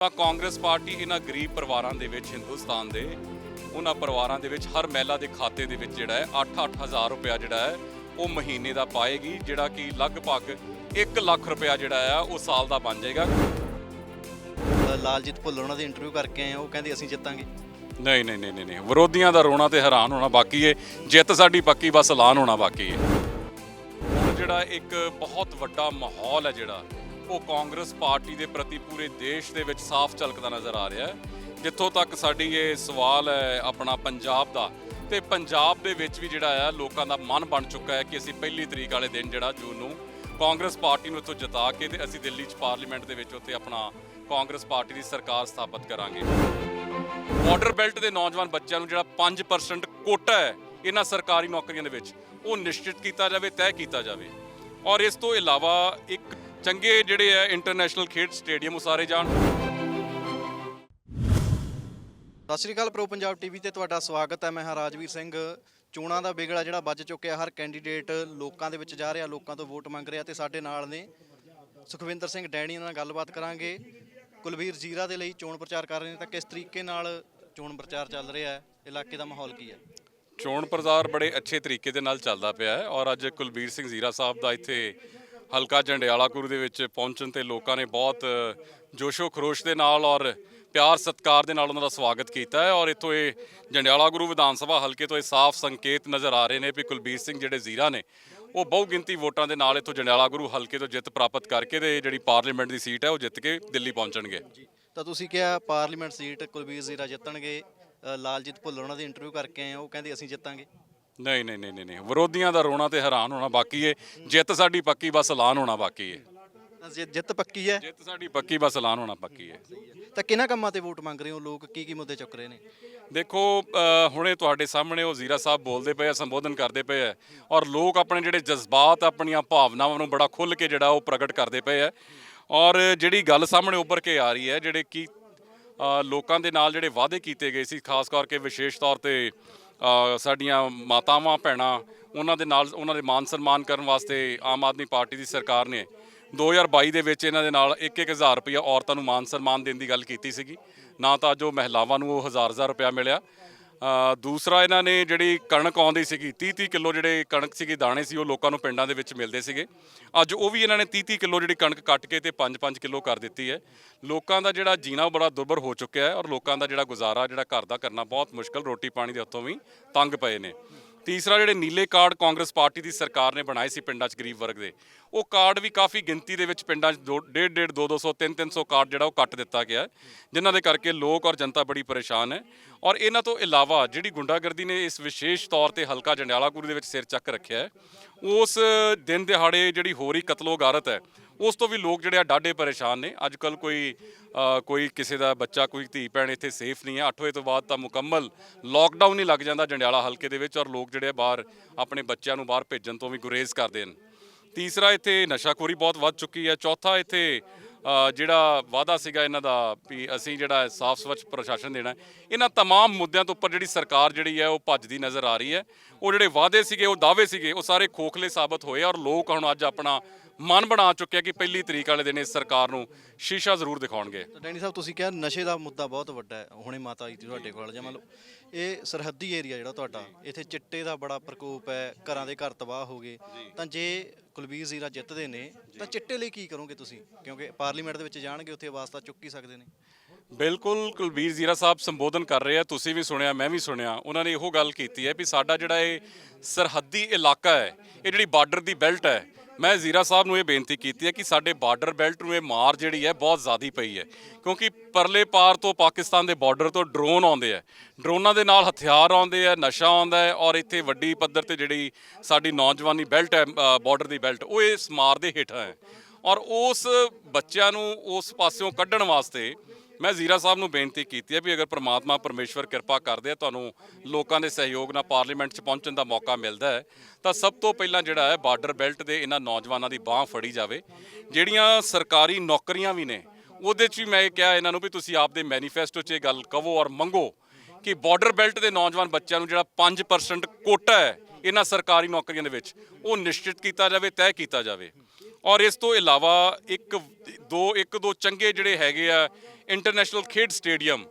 ਤਾਂ ਕਾਂਗਰਸ ਪਾਰਟੀ ਇਹਨਾਂ ਗਰੀਬ ਪਰਿਵਾਰਾਂ ਦੇ ਵਿੱਚ ਹਿੰਦੁਸਤਾਨ ਦੇ ਉਹਨਾਂ ਪਰਿਵਾਰਾਂ ਦੇ ਵਿੱਚ ਹਰ ਮਹਿਲਾ ਦੇ ਖਾਤੇ ਦੇ ਵਿੱਚ ਜਿਹੜਾ ਹੈ 8-8000 ਰੁਪਇਆ ਜਿਹੜਾ ਹੈ ਉਹ ਮਹੀਨੇ ਦਾ ਪਾਏਗੀ ਜਿਹੜਾ ਕਿ ਲਗਭਗ 1 ਲੱਖ ਰੁਪਇਆ ਜਿਹੜਾ ਹੈ ਉਹ ਸਾਲ ਦਾ ਬਣ ਜਾਏਗਾ। ਲਾਲਜੀਤ ਭੁੱਲਰ ਉਹਨਾਂ ਦੀ ਇੰਟਰਵਿਊ ਕਰਕੇ ਆਏ ਉਹ ਕਹਿੰਦੇ ਅਸੀਂ ਜਿੱਤਾਂਗੇ। ਨਹੀਂ ਨਹੀਂ ਨਹੀਂ ਨਹੀਂ ਵਿਰੋਧੀਆਂ ਦਾ ਰੋਣਾ ਤੇ ਹੈਰਾਨ ਹੋਣਾ ਬਾਕੀ ਹੈ ਜਿੱਤ ਸਾਡੀ ਪੱਕੀ ਬਸ ਐਲਾਨ ਹੋਣਾ ਬਾਕੀ ਹੈ ਜਿਹੜਾ ਇੱਕ ਬਹੁਤ ਵੱਡਾ ਮਾਹੌਲ ਹੈ ਜਿਹੜਾ ਉਹ ਕਾਂਗਰਸ ਪਾਰਟੀ ਦੇ ਪ੍ਰਤੀ ਪੂਰੇ ਦੇਸ਼ ਦੇ ਵਿੱਚ ਸਾਫ਼ ਝਲਕਦਾ ਨਜ਼ਰ ਆ ਰਿਹਾ ਹੈ, ਜਿੱਥੋਂ ਤੱਕ ਸਾਡੀ ਇਹ ਸਵਾਲ ਹੈ ਆਪਣਾ ਪੰਜਾਬ ਦਾ। ਤੇ ਪੰਜਾਬ ਦੇ ਵਿੱਚ ਵੀ ਜਿਹੜਾ ਆ, ਲੋਕਾਂ ਦਾ ਮਨ ਬਣ ਚੁੱਕਾ ਹੈ ਕਿ ਅਸੀਂ ਪਹਿਲੀ ਤਰੀਕ ਵਾਲੇ ਦਿਨ ਜਿਹੜਾ ਜੂਨ ਨੂੰ ਕਾਂਗਰਸ ਪਾਰਟੀ ਨੂੰ ਇੱਥੋਂ ਜਿਤਾ ਕੇ ਤੇ ਅਸੀਂ ਦਿੱਲੀ 'ਚ ਪਾਰਲੀਮੈਂਟ ਦੇ ਵਿੱਚ ਉੱਥੇ ਆਪਣਾ ਕਾਂਗਰਸ ਪਾਰਟੀ ਦੀ ਸਰਕਾਰ ਸਥਾਪਿਤ ਕਰਾਂਗੇ। ਬਾਰਡਰ ਬੈਲਟ ਦੇ ਨੌਜਵਾਨ ਬੱਚਿਆਂ ਨੂੰ ਜਿਹੜਾ 5% ਕੋਟਾ ਹੈ ਇਹਨਾਂ ਸਰਕਾਰੀ ਨੌਕਰੀਆਂ ਦੇ ਵਿੱਚ, ਉਹ ਨਿਸ਼ਚਿਤ ਕੀਤਾ ਜਾਵੇ, ਤੈਅ ਕੀਤਾ ਜਾਵੇ। ਔਰ ਇਸ ਤੋਂ ਇਲਾਵਾ ਇੱਕ ਚੰਗੇ ਜਿਹੜੇ ਹੈ ਇੰਟਰਨੈਸ਼ਨਲ ਖੇਡ ਸਟੇਡੀਅਮ ਉਸਾਰੇ ਜਾਣ। ਸਤਿ ਸ਼੍ਰੀ ਅਕਾਲ ਪ੍ਰੋ ਪੰਜਾਬ ਟੀਵੀ ਤੇ ਤੁਹਾਡਾ ਸਵਾਗਤ ਹੈ। ਮੈਂ ਹਾਂ ਰਾਜਵੀਰ ਸਿੰਘ। ਚੋਣਾਂ ਦਾ ਬਿਗੜਾ ਜਿਹੜਾ ਵੱਜ ਚੁੱਕਿਆ ਹਰ ਕੈਂਡੀਡੇਟ ਲੋਕਾਂ ਦੇ ਵਿੱਚ ਜਾ ਰਿਹਾ ਲੋਕਾਂ ਤੋਂ ਵੋਟ ਮੰਗ ਰਿਹਾ ਤੇ ਸਾਡੇ ਨਾਲ ਨੇ ਸੁਖਵਿੰਦਰ ਸਿੰਘ ਡੈਣੀ ਨਾਲ ਗੱਲਬਾਤ ਕਰਾਂਗੇ। ਕੁਲਵੀਰ ਜੀਰਾ ਦੇ ਲਈ ਚੋਣ ਪ੍ਰਚਾਰ ਕਰ ਰਹੇ ਨੇ ਤਾਂ ਕਿਸ ਤਰੀਕੇ ਨਾਲ ਚੋਣ ਪ੍ਰਚਾਰ ਚੱਲ ਰਿਹਾ ਹੈ? ਇਲਾਕੇ ਦਾ ਮਾਹੌਲ ਕੀ ਹੈ? ਚੋਣ ਪ੍ਰਚਾਰ ਬੜੇ ਅੱਛੇ ਤਰੀਕੇ ਦੇ ਨਾਲ ਚੱਲਦਾ ਪਿਆ ਹੈ ਔਰ ਅੱਜ ਕੁਲਬੀਰ ਸਿੰਘ ਜ਼ੀਰਾ ਸਾਹਿਬ ਦਾ ਇੱਥੇ ਹਲਕਾ ਜੰਡਿਆਲਾ ਗੁਰੂ ਦੇ ਵਿੱਚ ਪਹੁੰਚਣ ਤੇ ਲੋਕਾਂ ਨੇ ਬਹੁਤ ਜੋਸ਼ੋ ਖਰੋਸ਼ ਦੇ ਨਾਲ ਔਰ ਪਿਆਰ ਸਤਿਕਾਰ ਦੇ ਨਾਲ ਉਹਨਾਂ ਦਾ ਸਵਾਗਤ ਕੀਤਾ ਹੈ। ਔਰ ਇੱਥੋਂ ਇਹ ਜੰਡਿਆਲਾ ਗੁਰੂ ਵਿਧਾਨ ਸਭਾ ਹਲਕੇ ਤੋਂ ਇਹ ਸਾਫ਼ ਸੰਕੇਤ ਨਜ਼ਰ ਆ ਰਹੇ ਨੇ ਵੀ ਕੁਲਬੀਰ ਸਿੰਘ ਜਿਹੜੇ ਜ਼ੀਰਾ ਨੇ, ਉਹ ਬਹੁ ਗਿਣਤੀ ਵੋਟਾਂ ਦੇ ਨਾਲ ਇੱਥੋਂ ਜੰਡਿਆਲਾ ਗੁਰੂ ਹਲਕੇ ਤੋਂ ਜਿੱਤ ਪ੍ਰਾਪਤ ਕਰਕੇ ਤੇ ਜਿਹੜੀ ਪਾਰਲੀਮੈਂਟ ਦੀ ਸੀਟ ਹੈ, ਉਹ ਜਿੱਤ ਕੇ ਦਿੱਲੀ ਪਹੁੰਚਣਗੇ। ਤਾਂ ਤੁਸੀਂ ਕਿਹਾ ਪਾਰਲੀਮੈਂਟ ਸੀਟ ਕੁਲਬੀਰ ਜ਼ੀਰਾ ਜਿੱਤਣਗੇ ਲਾਲਜੀਤ ਭੁੱਲਰ ਉਹਨਾਂ ਦੀ ਇੰਟਰਵਿਊ ਕਰਕੇ ਆਏ ਉਹ ਕਹਿੰਦੇ ਅਸੀਂ ਜਿੱਤਾਂਗੇ। ਨਹੀਂ ਨਹੀਂ ਨਹੀਂ ਨਹੀਂ ਵਿਰੋਧੀਆਂ ਦਾ ਰੋਣਾ ਤੇ ਹੈਰਾਨ ਹੋਣਾ ਬਾਕੀ ਹੈ ਜਿੱਤ ਸਾਡੀ ਪੱਕੀ ਬਸ ਐਲਾਨ ਹੋਣਾ ਬਾਕੀ ਜਿ- ਜਿੱਤ ਪੱਕੀ ਹੈ ਜਿੱਤ ਸਾਡੀ ਪੱਕੀ ਬਸ ਐਲਾਨ ਹੋਣਾ ਪੱਕੀ ਹੈ ਤਾਂ ਕਿਹਨਾਂ ਕੰਮਾਂ ਤੇ ਵੋਟ ਮੰਗ ਰਹੇ ਹੋ ਲੋਕ? ਕੀ ਕੀ ਮੁੱਦੇ ਚੁੱਕ ਰਹੇ ਨੇ? ਦੇਖੋ ਅ, ਹੁਣੇ ਤੁਹਾਡੇ ਸਾਹਮਣੇ ਉਹ ਜ਼ੀਰਾ ਸਾਹਿਬ ਬੋਲਦੇ ਪਏ ਆ ਸੰਬੋਧਨ ਕਰਦੇ ਪਏ ਆ। ਔਰ ਲੋਕ ਆਪਣੇ ਜਿਹੜੇ ਜਜ਼ਬਾਤ ਆਪਣੀਆਂ ਭਾਵਨਾਵਾਂ ਨੂੰ ਬੜਾ ਖੁੱਲ੍ਹ ਕੇ ਜਿਹੜਾ ਉਹ ਪ੍ਰਗਟ ਕਰਦੇ ਪਏ ਆ। ਔਰ ਜਿਹੜੀ ਗੱਲ ਸਾਹਮਣੇ ਉੱਭਰ ਕੇ ਆ ਰਹੀ ਹੈ ਜਿਹੜੇ ਕੀ ਅ, ਲੋਕਾਂ ਦੇ ਨਾਲ ਜਿਹੜੇ ਵਾਅਦੇ ਕੀਤੇ ਗਏ ਸੀ ਖਾਸ ਕਰਕੇ ਵਿਸ਼ੇਸ਼ ਤੌਰ ਤੇ ਸਾਡੀਆਂ ਮਾਤਾਵਾਂ, ਭੈਣਾਂ, ਉਹਨਾਂ ਦੇ ਨਾਲ, ਉਹਨਾਂ ਦੇ ਮਾਨ ਸਨਮਾਨ ਕਰਨ ਵਾਸਤੇ ਆਮ ਆਦਮੀ ਪਾਰਟੀ ਦੀ ਸਰਕਾਰ ਨੇ 2022 ਦੇ ਵਿੱਚ ਇਹਨਾਂ ਦੇ ਨਾਲ 1-1000 ਰੁਪਇਆ ਔਰਤਾਂ ਨੂੰ ਮਾਨ ਸਨਮਾਨ ਦੇਣ ਦੀ ਗੱਲ ਕੀਤੀ ਸੀਗੀ। ਨਾ ਤਾਂ ਜੋ ਮਹਿਲਾਵਾਂ ਨੂੰ ਉਹ ਹਜ਼ਾਰ ਹਜ਼ਾਰ ਰੁਪਇਆ ਮਿਲਿਆ। ਦੂਸਰਾ ਇਹਨਾਂ ਨੇ ਜਿਹੜੀ ਕਣਕ ਆਉਂਦੀ ਸੀਗੀ 30-30 ਕਿਲੋ ਜਿਹੜੇ ਕਣਕ ਸੀਗੀ, ਦਾਣੇ ਸੀ, ਉਹ ਲੋਕਾਂ ਨੂੰ ਪਿੰਡਾਂ ਦੇ ਵਿੱਚ ਮਿਲਦੇ ਸੀਗੇ। ਅੱਜ ਉਹ ਵੀ ਇਹਨਾਂ ਨੇ 30-30 ਕਿਲੋ ਜਿਹੜੀ ਕਣਕ ਕੱਟ ਕੇ ਤੇ 5-5 ਕਿਲੋ ਕਰ ਦਿੱਤੀ ਹੈ। ਲੋਕਾਂ ਦਾ ਜਿਹੜਾ ਜੀਣਾ ਬੜਾ ਦੁਰਭਰ ਹੋ ਚੁੱਕਿਆ ਹੈ ਔਰ ਲੋਕਾਂ ਦਾ ਜਿਹੜਾ ਗੁਜ਼ਾਰਾ, ਜਿਹੜਾ ਘਰ ਦਾ ਕਰਨਾ ਬਹੁਤ ਮੁਸ਼ਕਲ ਰੋਟੀ ਪਾਣੀ ਦੇ ਹੱਥੋਂ ਵੀ ਤੰਗ ਪਏ ਨੇ। ਤੀਸਰਾ ਜਿਹੜੇ ਨੀਲੇ ਕਾਰਡ ਕਾਂਗਰਸ ਪਾਰਟੀ ਦੀ ਸਰਕਾਰ ਨੇ ਬਣਾਏ ਸੀ ਪਿੰਡਾਂ 'ਚ ਗਰੀਬ ਵਰਗ ਦੇ ਉਹ ਕਾਰਡ ਵੀ ਕਾਫੀ ਗਿਣਤੀ ਦੇ ਵਿੱਚ ਪਿੰਡਾਂ 'ਚ 1.5 1.5 2 200 3 300 ਕਾਰਡ ਜਿਹੜਾ ਉਹ ਕੱਟ ਦਿੱਤਾ ਗਿਆ ਹੈ, ਜਿਨ੍ਹਾਂ ਦੇ ਕਰਕੇ ਲੋਕ ਔਰ ਜਨਤਾ ਬੜੀ ਪਰੇਸ਼ਾਨ ਹੈ। ਔਰ ਇਹਨਾਂ ਤੋਂ ਇਲਾਵਾ ਜਿਹੜੀ ਗੁੰਡਾਗਰਦੀ ਨੇ ਇਸ ਵਿਸ਼ੇਸ਼ ਤੌਰ ਤੇ ਹਲਕਾ ਜੰਡਿਆਲਾ ਗੁਰੂ ਦੇ ਵਿੱਚ ਸਿਰ ਚੱਕ ਰੱਖਿਆ ਹੈ ਉਸ ਦਿਨ ਦਿਹਾੜੇ ਜਿਹੜੀ ਹੋ ਰਹੀ ਕਤਲੋ ਗਾਰਤ ਹੈ ਉਸ ਤੋਂ ਵੀ ਲੋਕ ਜਿਹੜੇ ਆ ਡਾਢੇ ਪਰੇਸ਼ਾਨ ਨੇ ਅੱਜ ਕੱਲ ਕੋਈ ਅ, ਕੋਈ ਕਿਸੇ ਦਾ ਬੱਚਾ ਕੋਈ ਧੀ ਭੈਣ ਇੱਥੇ ਸੇਫ ਨਹੀਂ ਹੈ 8 ਵਜੇ ਤੋਂ ਬਾਅਦ ਤਾਂ ਮੁਕੰਮਲ ਲੋਕਡਾਊਨ ਹੀ ਲੱਗ ਜਾਂਦਾ ਜੰਡਿਆਲਾ ਹਲਕੇ ਦੇ ਵਿੱਚ ਔਰ ਲੋਕ ਜਿਹੜੇ ਆ ਬਾਹਰ ਆਪਣੇ ਬੱਚਿਆਂ ਨੂੰ ਬਾਹਰ ਭੇਜਣ ਤੋਂ ਵੀ ਗੁਰੇਜ਼ ਕਰਦੇ ਨੇ ਤੀਸਰਾ ਇੱਥੇ ਨਸ਼ਾਖੋਰੀ ਬਹੁਤ ਵੱਧ ਚੁੱਕੀ ਹੈ ਚੌਥਾ ਇੱਥੇ ਅ, ਜਿਹੜਾ ਵਾਅਦਾ ਸੀਗਾ ਇਹਨਾਂ ਦਾ ਵੀ ਅਸੀਂ ਜਿਹੜਾ ਸਾਫ਼ ਸਵੱਛ ਪ੍ਰਸ਼ਾਸਨ ਦੇਣਾ ਹੈ। ਇਹਨਾਂ तमाम ਮੁੱਦਿਆਂ ਤੋਂ ਉੱਪਰ ਜਿਹੜੀ ਸਰਕਾਰ ਜਿਹੜੀ ਹੈ ਉਹ ਭੱਜਦੀ ਨਜ਼ਰ ਆ ਰਹੀ ਹੈ ਉਹ ਜਿਹੜੇ ਵਾਅਦੇ ਸੀਗੇ ਉਹ ਦਾਅਵੇ ਸੀਗੇ ਉਹ ਸਾਰੇ ਖੋਖਲੇ ਸਾਬਤ ਹੋਏ ਔਰ ਲੋਕ ਹੁਣ ਅੱਜ ਆਪਣਾ ਮਨ ਬਣਾ ਚੁੱਕਿਆ ਕਿ ਪਹਿਲੀ ਤਰੀਕ ਵਾਲੇ ਦਿਨ ਇਸ ਸਰਕਾਰ ਨੂੰ ਸ਼ੀਸ਼ਾ ਜ਼ਰੂਰ ਦਿਖਾਉਣਗੇ। ਤਾਂ ਡੈਣੀ ਸਾਹਿਬ ਤੁਸੀਂ ਕਿਹਾ ਨਸ਼ੇ ਦਾ ਮੁੱਦਾ ਬਹੁਤ ਵੱਡਾ ਹੈ ਹੁਣੇ ਮਾਤਾ ਸੀ ਤੁਹਾਡੇ ਕੋਲ ਜਾਂ ਮੰਨ ਲਓ ਇਹ ਸਰਹੱਦੀ ਏਰੀਆ ਜਿਹੜਾ ਤੁਹਾਡਾ ਇੱਥੇ ਚਿੱਟੇ ਦਾ ਬੜਾ ਪ੍ਰਕੋਪ ਹੈ ਘਰਾਂ ਦੇ ਘਰ ਤਬਾਹ ਹੋ ਗਏ। ਤਾਂ ਜੇ ਕੁਲਬੀਰ ਜ਼ੀਰਾ ਜਿੱਤਦੇ ਨੇ ਤਾਂ ਚਿੱਟੇ ਲਈ ਕੀ ਕਰੋਗੇ ਤੁਸੀਂ? ਕਿਉਂਕਿ ਪਾਰਲੀਮੈਂਟ ਦੇ ਵਿੱਚ ਜਾਣਗੇ ਉੱਥੇ ਆਵਾਜ਼ ਤਾਂ ਚੁੱਕ ਹੀ ਸਕਦੇ ਨੇ। ਬਿਲਕੁਲ ਕੁਲਬੀਰ ਜ਼ੀਰਾ ਸਾਹਿਬ ਸੰਬੋਧਨ ਕਰ ਰਹੇ ਆ ਤੁਸੀਂ ਵੀ ਸੁਣਿਆ ਮੈਂ ਵੀ ਸੁਣਿਆ। ਉਹਨਾਂ ਨੇ ਇਹੋ ਗੱਲ ਕੀਤੀ ਹੈ ਵੀ ਸਾਡਾ ਜਿਹੜਾ ਇਹ ਸਰਹੱਦੀ ਇਲਾਕਾ ਹੈ ਇਹ ਜਿਹੜੀ ਬਾਰਡਰ ਦੀ ਬੈਲਟ ਹੈ ਮੈਂ ਜ਼ੀਰਾ ਸਾਹਿਬ ਨੂੰ ਇਹ ਬੇਨਤੀ ਕੀਤੀ ਹੈ ਕਿ ਸਾਡੇ ਬਾਰਡਰ ਬੈਲਟ ਨੂੰ ਇਹ ਮਾਰ ਜਿਹੜੀ ਹੈ ਬਹੁਤ ਜ਼ਿਆਦੀ ਪਈ ਹੈ। ਕਿਉਂਕਿ ਪਰਲੇ ਪਾਰ ਤੋਂ ਪਾਕਿਸਤਾਨ ਦੇ ਬਾਰਡਰ ਤੋਂ ਡਰੋਨ ਆਉਂਦੇ ਆ। ਡਰੋਨਾਂ ਦੇ ਨਾਲ ਹਥਿਆਰ ਆਉਂਦੇ ਆ, ਨਸ਼ਾ ਆਉਂਦਾ ਹੈ ਔਰ ਇੱਥੇ ਵੱਡੀ ਪੱਧਰ ਤੇ ਜਿਹੜੀ ਸਾਡੀ ਨੌਜਵਾਨੀ ਬੈਲਟ ਹੈ ਬਾਰਡਰ ਦੀ ਬੈਲਟ, ਉਹ ਇਸ ਮਾਰ ਦੇ ਹੇਠਾਂ ਹੈ। ਔਰ ਉਸ ਬੱਚਿਆਂ ਨੂੰ ਉਸ ਪਾਸਿਓਂ ਕੱਢਣ ਵਾਸਤੇ ਮੈਂ ਜ਼ੀਰਾ ਸਾਹਿਬ ਨੂੰ ਬੇਨਤੀ ਕੀਤੀ ਹੈ ਵੀ ਅਗਰ ਪ੍ਰਮਾਤਮਾ ਪਰਮੇਸ਼ਵਰ ਕਿਰਪਾ ਕਰਦੇ ਆ, ਤੁਹਾਨੂੰ ਲੋਕਾਂ ਦੇ ਸਹਿਯੋਗ ਨਾਲ ਪਾਰਲੀਮੈਂਟ 'ਚ ਪਹੁੰਚਣ ਦਾ ਮੌਕਾ ਮਿਲਦਾ ਹੈ, ਤਾਂ ਸਭ ਤੋਂ ਪਹਿਲਾਂ ਜਿਹੜਾ ਹੈ ਬਾਰਡਰ ਬੈਲਟ ਦੇ ਇਹਨਾਂ ਨੌਜਵਾਨਾਂ ਦੀ ਬਾਹ ਫੜੀ ਜਾਵੇ। ਜਿਹੜੀਆਂ ਸਰਕਾਰੀ ਨੌਕਰੀਆਂ ਵੀ ਨੇ, ਉਹਦੇ 'ਚ ਵੀ ਮੈਂ ਇਹ ਕਿਹਾ ਇਹਨਾਂ ਨੂੰ ਵੀ ਤੁਸੀਂ ਆਪਦੇ ਮੈਨੀਫੈਸਟੋ 'ਚ ਇਹ ਗੱਲ ਕਹੋ ਔਰ ਮੰਗੋ ਕਿ ਬਾਰਡਰ ਬੈਲਟ ਦੇ ਨੌਜਵਾਨ ਬੱਚਿਆਂ ਨੂੰ ਜਿਹੜਾ 5% ਕੋਟਾ ਹੈ ਇਹਨਾਂ ਸਰਕਾਰੀ ਨੌਕਰੀਆਂ ਦੇ ਵਿੱਚ, ਉਹ ਨਿਸ਼ਚਿਤ ਕੀਤਾ ਜਾਵੇ, ਤੈਅ ਕੀਤਾ ਜਾਵੇ। ਔਰ ਇਸ ਤੋਂ ਇਲਾਵਾ ਇੱਕ, ਦੋ ਇੱਕ, ਦੋ ਚੰਗੇ ਜਿਹੜੇ ਹੈਗੇ ਆ ਇੰਟਰਨੈਸ਼ਨਲ ਖੇਡ ਸਟੇਡੀਅਮ।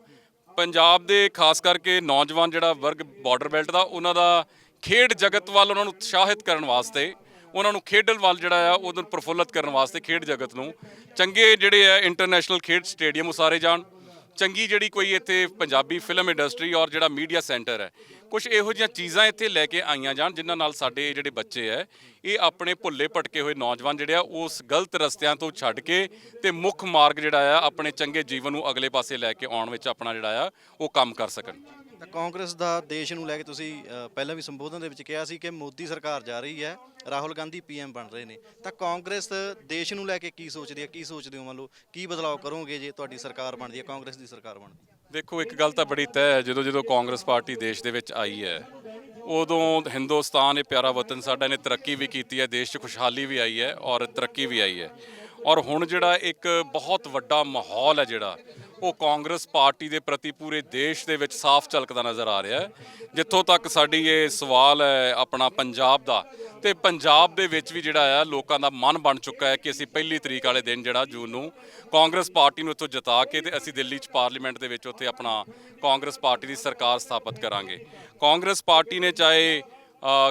ਪੰਜਾਬ ਦੇ ਖਾਸ ਕਰਕੇ ਨੌਜਵਾਨ ਜਿਹੜਾ ਵਰਗ ਬਾਰਡਰ ਬੈਲਟ ਦਾ, ਉਹਨਾਂ ਦਾ ਖੇਡ ਜਗਤ ਵੱਲ ਉਹਨਾਂ ਨੂੰ ਉਤਸ਼ਾਹਿਤ ਕਰਨ ਵਾਸਤੇ, ਉਹਨਾਂ ਨੂੰ ਖੇਡਣ ਵੱਲ ਜਿਹੜਾ ਆ ਉਹਨੂੰ ਪ੍ਰਫੁੱਲਤ ਕਰਨ ਵਾਸਤੇ ਖੇਡ ਜਗਤ ਨੂੰ ਚੰਗੇ ਜਿਹੜੇ ਆ ਇੰਟਰਨੈਸ਼ਨਲ ਖੇਡ ਸਟੇਡੀਅਮ ਉਸਾਰੇ ਜਾਣ। ਚੰਗੀ ਜਿਹੜੀ ਕੋਈ ਇੱਥੇ ਪੰਜਾਬੀ ਫਿਲਮ ਇੰਡਸਟਰੀ ਔਰ ਜਿਹੜਾ ਮੀਡੀਆ ਸੈਂਟਰ ਹੈ ਕੁਝ ਇਹੋ ਜਿਹੀਆਂ ਚੀਜ਼ਾਂ ਇੱਥੇ ਲੈ ਕੇ ਆਈਆਂ ਜਾਣ ਜਿਨ੍ਹਾਂ ਨਾਲ ਸਾਡੇ ਜਿਹੜੇ ਬੱਚੇ ਹੈ, ਇਹ ਆਪਣੇ ਭੁੱਲੇ ਭਟਕੇ ਹੋਏ ਨੌਜਵਾਨ ਜਿਹੜੇ ਆ, ਉਸ ਗਲਤ ਰਸਤਿਆਂ ਤੋਂ ਛੱਡ ਕੇ ਤੇ ਮੁੱਖ ਮਾਰਗ ਜਿਹੜਾ ਆ, ਆਪਣੇ ਚੰਗੇ ਜੀਵਨ ਨੂੰ ਅਗਲੇ ਪਾਸੇ ਲੈ ਕੇ ਆਉਣ ਵਿੱਚ ਆਪਣਾ ਜਿਹੜਾ ਆ, ਉਹ ਕੰਮ ਕਰ ਸਕਣ। ਤਾਂ ਕਾਂਗਰਸ ਦਾ ਦੇਸ਼ ਨੂੰ ਲੈ ਕੇ ਤੁਸੀਂ ਅ, ਪਹਿਲਾਂ ਵੀ ਸੰਬੋਧਨ ਦੇ ਵਿੱਚ ਕਿਹਾ ਸੀ ਕਿ ਮੋਦੀ ਸਰਕਾਰ ਜਾ ਰਹੀ ਹੈ ਰਾਹੁਲ ਗਾਂਧੀ ਪੀਐਮ ਬਣ ਰਹੇ ਨੇ। ਤਾਂ ਕਾਂਗਰਸ ਦੇਸ਼ ਨੂੰ ਲੈ ਕੇ ਕੀ ਸੋਚਦੀ ਹੈ ਕੀ ਸੋਚਦੇ ਹੋ ਮੰਨ ਲਓ ਕੀ ਬਦਲਾਅ ਕਰੋਗੇ ਜੇ ਤੁਹਾਡੀ ਸਰਕਾਰ ਬਣਦੀ ਹੈ ਕਾਂਗਰਸ ਦੀ ਸਰਕਾਰ ਬਣਦੀ ਹੈ? ਦੇਖੋ ਇੱਕ ਗੱਲ ਤਾਂ ਬੜੀ ਤੈਅ ਹੈ ਜਦੋਂ ਜਦੋਂ ਕਾਂਗਰਸ ਪਾਰਟੀ ਦੇਸ਼ ਦੇ ਵਿੱਚ ਆਈ ਹੈ ਉਦੋਂ ਹਿੰਦੁਸਤਾਨ ਇਹ ਪਿਆਰਾ ਵਤਨ ਸਾਡਾ ਨੇ ਤਰੱਕੀ ਵੀ ਕੀਤੀ ਹੈ ਦੇਸ਼ 'ਚ ਖੁਸ਼ਹਾਲੀ ਵੀ ਆਈ ਹੈ ਔਰ ਤਰੱਕੀ ਵੀ ਆਈ ਹੈ। ਔਰ ਹੁਣ ਜਿਹੜਾ ਇੱਕ ਬਹੁਤ ਵੱਡਾ ਮਾਹੌਲ ਹੈ ਜਿਹੜਾ ਉਹ ਕਾਂਗਰਸ ਪਾਰਟੀ ਦੇ ਪ੍ਰਤੀ ਪੂਰੇ ਦੇਸ਼ ਦੇ ਵਿੱਚ ਸਾਫ਼ ਝਲਕਦਾ ਨਜ਼ਰ ਆ ਰਿਹਾ ਹੈ। ਜਿੱਥੋਂ ਤੱਕ ਸਾਡੀ ਇਹ ਸਵਾਲ ਹੈ ਆਪਣਾ ਪੰਜਾਬ ਦਾ, ਤੇ ਪੰਜਾਬ ਦੇ ਵਿੱਚ ਵੀ ਜਿਹੜਾ ਆ ਲੋਕਾਂ ਦਾ ਮਨ ਬਣ ਚੁੱਕਾ ਹੈ ਕਿ ਅਸੀਂ ਪਹਿਲੀ ਤਰੀਕ ਵਾਲੇ ਦਿਨ ਜਿਹੜਾ ਜੂਨ ਨੂੰ ਕਾਂਗਰਸ ਪਾਰਟੀ ਨੂੰ ਉੱਥੋਂ ਜਿਤਾ ਕੇ ਤੇ ਅਸੀਂ ਦਿੱਲੀ 'ਚ ਪਾਰਲੀਮੈਂਟ ਦੇ ਵਿੱਚ ਉੱਥੇ ਆਪਣਾ ਕਾਂਗਰਸ ਪਾਰਟੀ ਦੀ ਸਰਕਾਰ ਸਥਾਪਿਤ ਕਰਾਂਗੇ। ਕਾਂਗਰਸ ਪਾਰਟੀ ਨੇ ਚਾਹੇ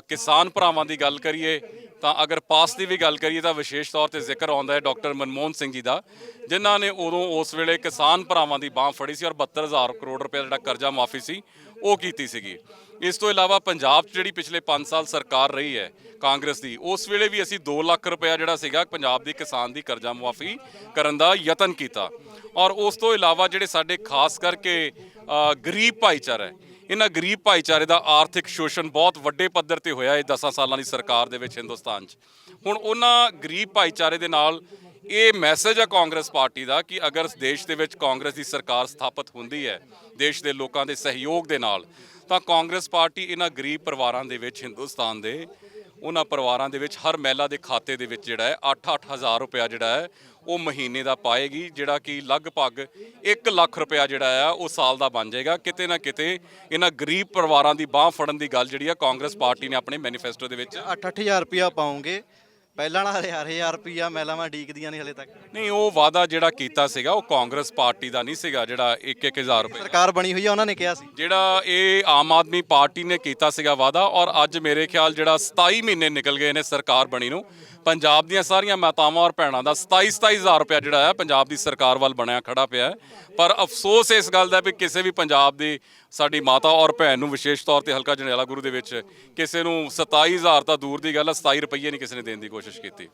ਕਿਸਾਨ ਭਰਾਵਾਂ ਦੀ ਗੱਲ ਕਰੀਏ ਤਾਂ ਅਗਰ ਪਾਸ ਦੀ ਵੀ ਗੱਲ ਕਰੀਏ ਤਾਂ ਵਿਸ਼ੇਸ਼ ਤੌਰ ਤੇ ਜ਼ਿਕਰ ਆਉਂਦਾ ਹੈ ਡਾਕਟਰ ਮਨਮੋਹਨ ਸਿੰਘ ਜੀ ਦਾ, ਜਿਨ੍ਹਾਂ ਨੇ ਉਦੋਂ ਉਸ ਵੇਲੇ ਕਿਸਾਨ ਭਰਾਵਾਂ ਦੀ ਬਾਹ ਫੜੀ ਸੀ ਔਰ 72000 ਕਰੋੜ ਰੁਪਏ ਦਾ ਜਿਹੜਾ ਕਰਜ਼ਾ ਮਾਫੀ ਸੀ, ਉਹ ਕੀਤੀ ਸੀਗੀ। ਇਸ ਤੋਂ ਇਲਾਵਾ ਪੰਜਾਬ 'ਚ ਜਿਹੜੀ ਪਿਛਲੇ 5 ਸਾਲ ਸਰਕਾਰ ਰਹੀ ਹੈ ਕਾਂਗਰਸ ਦੀ, ਉਸ ਵੇਲੇ ਵੀ ਅਸੀਂ 2 ਲੱਖ ਰੁਪਇਆ ਜਿਹੜਾ ਸੀਗਾ ਪੰਜਾਬ ਦੀ ਕਿਸਾਨ ਦੀ ਕਰਜ਼ਾ ਮੁਆਫੀ ਕਰਨ ਦਾ ਯਤਨ ਕੀਤਾ। ਔਰ ਉਸ ਤੋਂ ਇਲਾਵਾ ਜਿਹੜੇ ਸਾਡੇ ਖਾਸ ਕਰਕੇ ਗਰੀਬ ਭਾਈਚਾਰਾ ਹੈ ਇਹਨਾਂ ਗਰੀਬ ਭਾਈਚਾਰੇ ਦਾ ਆਰਥਿਕ ਸ਼ੋਸ਼ਣ ਬਹੁਤ ਵੱਡੇ ਪੱਧਰ ਤੇ ਹੋਇਆ ਇਹ 10 ਸਾਲਾਂ ਦੀ ਸਰਕਾਰ ਦੇ ਵਿੱਚ ਹਿੰਦੁਸਤਾਨ 'ਚ। ਹੁਣ ਉਹਨਾਂ ਗਰੀਬ ਭਾਈਚਾਰੇ ਦੇ ਨਾਲ ਇਹ ਮੈਸੇਜ ਹੈ ਕਾਂਗਰਸ ਪਾਰਟੀ ਦਾ ਕਿ ਅਗਰ ਦੇਸ਼ ਦੇ ਵਿੱਚ ਕਾਂਗਰਸ ਦੀ ਸਰਕਾਰ ਸਥਾਪਿਤ ਹੁੰਦੀ ਹੈ, ਦੇਸ਼ ਦੇ ਲੋਕਾਂ ਦੇ ਸਹਿਯੋਗ ਦੇ ਨਾਲ, ਤਾਂ ਕਾਂਗਰਸ ਪਾਰਟੀ ਇਹਨਾਂ ਗਰੀਬ ਪਰਿਵਾਰਾਂ ਦੇ ਵਿੱਚ ਹਿੰਦੁਸਤਾਨ ਦੇ ਉਹਨਾਂ ਪਰਿਵਾਰਾਂ ਦੇ ਵਿੱਚ ਹਰ ਮਹਿਲਾ ਦੇ ਖਾਤੇ ਦੇ ਵਿੱਚ ਜਿਹੜਾ ਹੈ 8-8 ਹਜ਼ਾਰ ਰੁਪਇਆ ਜਿਹੜਾ ਹੈ ਉਹ ਮਹੀਨੇ ਦਾ ਪਾਏਗੀ, ਜਿਹੜਾ ਕਿ ਲਗਭਗ 1 ਲੱਖ ਰੁਪਇਆ ਜਿਹੜਾ ਆ ਉਹ ਸਾਲ ਦਾ ਬਣ ਜਾਏਗਾ। ਕਿਤੇ ਨਾ ਕਿਤੇ ਇਹਨਾਂ ਗਰੀਬ ਪਰਿਵਾਰਾਂ ਦੀ ਬਾਹ ਫੜਨ ਦੀ ਗੱਲ ਜਿਹੜੀ ਆ ਕਾਂਗਰਸ ਪਾਰਟੀ ਨੇ ਆਪਣੇ ਮੈਨੀਫੈਸਟੋ ਦੇ ਵਿੱਚ। 8-8000 ਰੁਪਇਆ ਪਾਉਂਗੇ। ਪਹਿਲਾਂ ਹਜ਼ਾਰ ਹਜ਼ਾਰ ਰੁਪਇਆ ਮਹਿਲਾਵਾਂ ਡੀਕਦੀਆਂ ਨੇ ਹਲੇ ਤੱਕ। ਨਹੀਂ ਉਹ ਵਾਅਦਾ ਜਿਹੜਾ ਕੀਤਾ ਸੀਗਾ ਉਹ ਕਾਂਗਰਸ ਪਾਰਟੀ ਦਾ ਨਹੀਂ ਸੀਗਾ ਜਿਹੜਾ 1-1000 ਰੁਪਏ। ਸਰਕਾਰ ਬਣੀ ਹੋਈ ਆ ਉਹਨਾਂ ਨੇ ਕਿਹਾ ਸੀ। ਜਿਹੜਾ ਇਹ ਆਮ ਆਦਮੀ ਪਾਰਟੀ ਨੇ ਕੀਤਾ ਸੀਗਾ ਵਾਅਦਾ ਔਰ ਅੱਜ ਮੇਰੇ ਖਿਆਲ ਜਿਹੜਾ 27 ਮਹੀਨੇ ਨਿਕਲ ਗਏ ਨੇ ਸਰਕਾਰ ਬਣੀ ਨੂੰ ਪੰਜਾਬ ਦੀਆਂ ਸਾਰੀਆਂ ਮਾਤਾਵਾਂ ਔਰ ਭੈਣਾਂ ਦਾ 27 27000 ਰੁਪਇਆ ਜਿਹੜਾ ਹੈ ਪੰਜਾਬ ਦੀ ਸਰਕਾਰ ਵੱਲ ਬਣਿਆ ਖੜਾ ਪਿਆ ਪਰ ਅਫਸੋਸ ਇਸ ਗੱਲ ਦਾ ਵੀ ਕਿਸੇ ਵੀ ਪੰਜਾਬ ਦੀ ਸਾਡੀ ਮਾਤਾ ਔਰ ਭੈਣ ਨੂੰ ਵਿਸ਼ੇਸ਼ ਤੌਰ ਤੇ ਹਲਕਾ ਜੰਡਿਆਲਾ ਗੁਰੂ ਦੇ ਵਿੱਚ ਕਿਸੇ ਨੂੰ 27000 ਤਾਂ ਦੂਰ ਦੀ ਗੱਲ ਹੈ 27 ਰੁਪਏ ਨਹੀਂ ਕਿਸੇ ਨੇ ਦੇਣ ਦੀ ਕੋਸ਼ਿਸ਼ ਕੀਤੀ।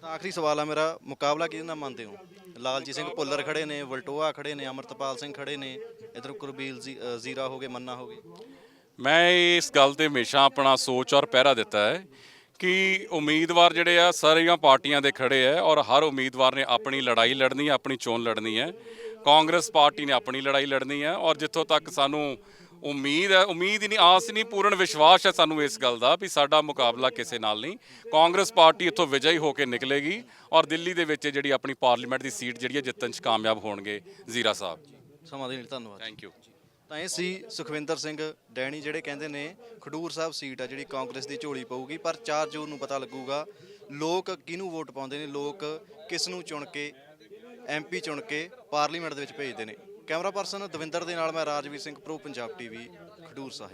ਤਾਂ ਆਖਰੀ ਸਵਾਲ ਆ ਮੇਰਾ ਮੁਕਾਬਲਾ ਕਿਹਦੇ ਨਾਲ ਮੰਨਦੇ ਹੋ? ਲਾਲਜੀਤ ਸਿੰਘ ਭੁੱਲਰ ਖੜੇ ਨੇ ਵਲਟੋਆ ਖੜੇ ਨੇ ਅਮਰਤਪਾਲ ਸਿੰਘ ਖੜੇ ਨੇ ਇਧਰ ਕੁਰਬੀਲ ਜ਼ੀਰਾ ਹੋ ਗਏ ਮੰਨਾ ਹੋ ਗਏ। ਮੈਂ ਇਸ ਗੱਲ ਤੇ ਹਮੇਸ਼ਾ ਆਪਣਾ ਸੋਚ ਔਰ ਪਹਿਰਾ ਦਿੱਤਾ ਹੈ ਕਿ ਉਮੀਦਵਾਰ ਜਿਹੜੇ ਆ ਸਾਰੀਆਂ ਪਾਰਟੀਆਂ ਦੇ ਖੜੇ ਆ ਔਰ ਹਰ ਉਮੀਦਵਾਰ ਨੇ ਆਪਣੀ ਲੜਾਈ ਲੜਨੀ ਹੈ ਆਪਣੀ ਚੋਣ ਲੜਨੀ ਹੈ। ਕਾਂਗਰਸ ਪਾਰਟੀ ਨੇ ਆਪਣੀ ਲੜਾਈ ਲੜਨੀ ਹੈ ਔਰ ਜਿੱਥੋਂ ਤੱਕ ਸਾਨੂੰ ਉਮੀਦ ਹੈ ਉਮੀਦ ਹੀ ਨਹੀਂ ਆਸ ਨਹੀਂ ਪੂਰਨ ਵਿਸ਼ਵਾਸ ਹੈ ਸਾਨੂੰ ਇਸ ਗੱਲ ਦਾ ਵੀ ਸਾਡਾ ਮੁਕਾਬਲਾ ਕਿਸੇ ਨਾਲ ਨਹੀਂ। ਕਾਂਗਰਸ ਪਾਰਟੀ ਇੱਥੋਂ ਵਿਜয়ੀ ਹੋ ਕੇ ਨਿਕਲੇਗੀ ਔਰ ਦਿੱਲੀ ਦੇ ਵਿੱਚ ਜਿਹੜੀ ਆਪਣੀ ਪਾਰਲੀਮੈਂਟ ਦੀ ਸੀਟ ਜਿਹੜੀ ਹੈ ਜਿੱਤਣ 'ਚ ਕਾਮਯਾਬ ਹੋਣਗੇ ਜ਼ੀਰਾ ਸਾਹਿਬ। ਸਮਾਂ ਦੇਣ ਲਈ ਧੰਨਵਾਦ। ਥੈਂਕ ਯੂ ਤਾਂ ਇਹ ਸੀ ਸੁਖਵਿੰਦਰ ਸਿੰਘ ਡੈਣੀ ਜਿਹੜੇ ਕਹਿੰਦੇ ਨੇ ਖਡੂਰ ਸਾਹਿਬ ਸੀਟ ਆ ਜਿਹੜੀ ਕਾਂਗਰਸ ਦੀ ਝੋਲੀ ਪਊਗੀ, ਪਰ 4 ਜੂਨ ਨੂੰ ਪਤਾ ਲੱਗੂਗਾ ਲੋਕ ਕਿਹਨੂੰ ਵੋਟ ਪਾਉਂਦੇ ਨੇ, ਲੋਕ ਕਿਸ ਨੂੰ ਚੁਣ ਕੇ ਐਮਪੀ ਚੁਣ ਕੇ ਪਾਰਲੀਮੈਂਟ ਦੇ ਵਿੱਚ ਭੇਜਦੇ ਨੇ। ਕੈਮਰਾ ਪਰਸਨ ਦਵਿੰਦਰ ਦੇ ਨਾਲ ਮੈਂ ਰਾਜਵੀਰ ਸਿੰਘ, ਪ੍ਰੋ ਪੰਜਾਬ ਟੀਵੀ, ਖਡੂਰ ਸਾਹਿਬ।